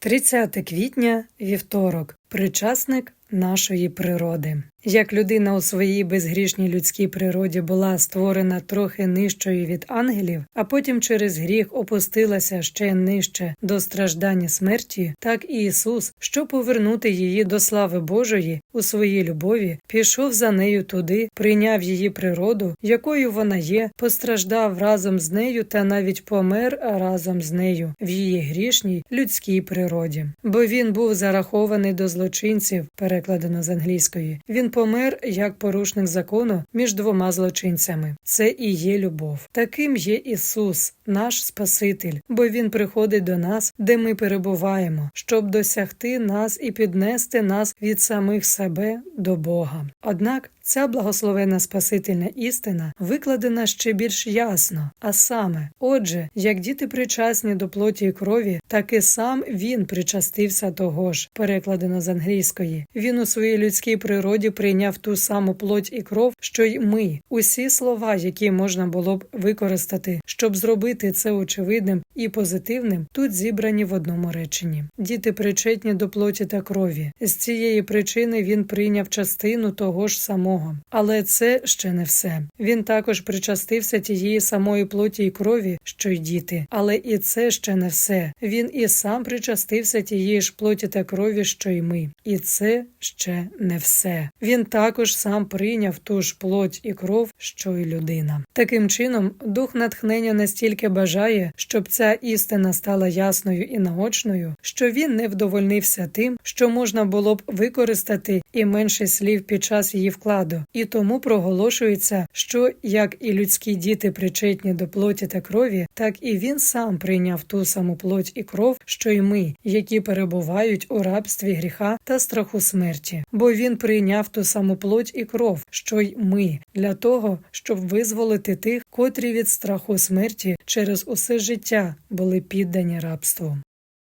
30 квітня, вівторок, причасник нашої природи. Як людина у своїй безгрішній людській природі була створена трохи нижчою від ангелів, а потім через гріх опустилася ще нижче до страждання смерті, так і Ісус, щоб повернути її до слави Божої у своїй любові, пішов за нею туди, прийняв її природу, якою вона є, постраждав разом з нею та навіть помер разом з нею в її грішній людській природі. Бо він був зарахований до злочинців, перекладено з англійської. Він помер як порушник закону між двома злочинцями. Це і є любов. Таким є Ісус, наш Спаситель, бо Він приходить до нас, де ми перебуваємо, щоб досягти нас і піднести нас від самих себе до Бога. Однак ця благословена Спасительна істина викладена ще більш ясно, а саме, отже, як діти причасні до плоті і крові, так і сам він причастився того ж, перекладено з англійської. Він у своїй людській природі прийняв ту саму плоть і кров, що й ми. Усі слова, які можна було б використати, щоб зробити це очевидним і позитивним, тут зібрані в одному реченні. Діти причетні до плоті та крові. З цієї причини він прийняв частину того ж самого. Але це ще не все. Він також причастився тієї самої плоті і крові, що й діти. Але і це ще не все. Він і сам причастився тієї ж плоті та крові, що й ми. І це ще не все. Він також сам прийняв ту ж плоть і кров, що й людина. Таким чином, дух натхнення настільки бажає, щоб ця істина стала ясною і наочною, що він не вдовольнився тим, що можна було б використати і менше слів під час її вкладу, і тому проголошується, що як і людські діти причетні до плоті та крові, так і він сам прийняв ту саму плоть і кров, що й ми, які перебувають у рабстві гріха та страху смерті, бо він прийняв ту саму плоть і кров, що й ми, для того, щоб визволити тих, котрі від страху смерті через усе життя були піддані рабству.